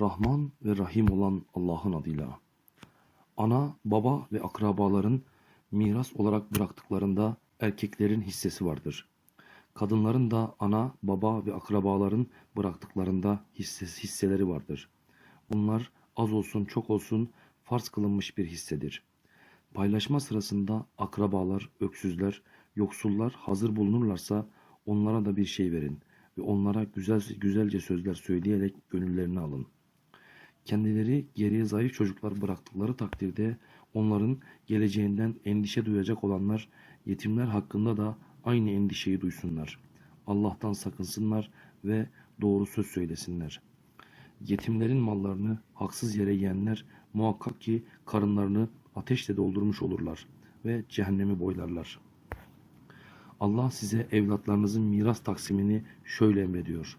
Rahman ve Rahim olan Allah'ın adıyla. Ana, baba ve akrabaların miras olarak bıraktıklarında erkeklerin hissesi vardır. Kadınların da ana, baba ve akrabaların bıraktıklarında hissesi, hisseleri vardır. Bunlar az olsun çok olsun farz kılınmış bir hissedir. Paylaşma sırasında akrabalar, öksüzler, yoksullar hazır bulunurlarsa onlara da bir şey verin ve onlara güzel güzelce sözler söyleyerek gönüllerini alın. Kendileri geriye zayıf çocuklar bıraktıkları takdirde onların geleceğinden endişe duyacak olanlar yetimler hakkında da aynı endişeyi duysunlar. Allah'tan sakınsınlar ve doğru söz söylesinler. Yetimlerin mallarını haksız yere yiyenler muhakkak ki karınlarını ateşle doldurmuş olurlar ve cehennemi boylarlar. Allah size evlatlarınızın miras taksimini şöyle emrediyor.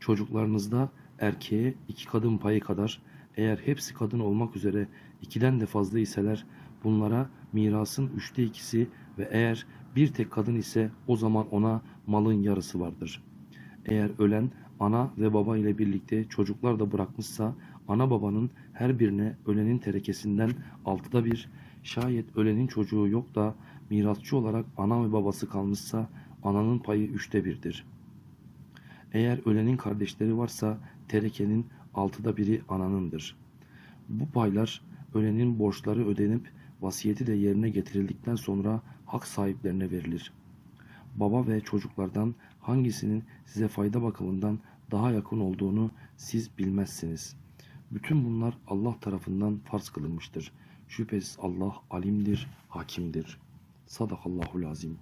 Çocuklarınızda erkeğe iki kadın payı kadar, eğer hepsi kadın olmak üzere ikiden de fazla iseler, bunlara mirasın üçte ikisi ve eğer bir tek kadın ise o zaman ona malın yarısı vardır. Eğer ölen ana ve baba ile birlikte çocuklar da bırakmışsa, ana babanın her birine ölenin terekesinden altıda bir, şayet ölenin çocuğu yok da mirasçı olarak ana ve babası kalmışsa, ananın payı üçte birdir.'' Eğer ölenin kardeşleri varsa terekenin altıda biri ananındır. Bu paylar ölenin borçları ödenip vasiyeti de yerine getirildikten sonra hak sahiplerine verilir. Baba ve çocuklardan hangisinin size fayda bakımından daha yakın olduğunu siz bilmezsiniz. Bütün bunlar Allah tarafından farz kılınmıştır. Şüphesiz Allah alimdir, hakimdir. Sadakallahul azim.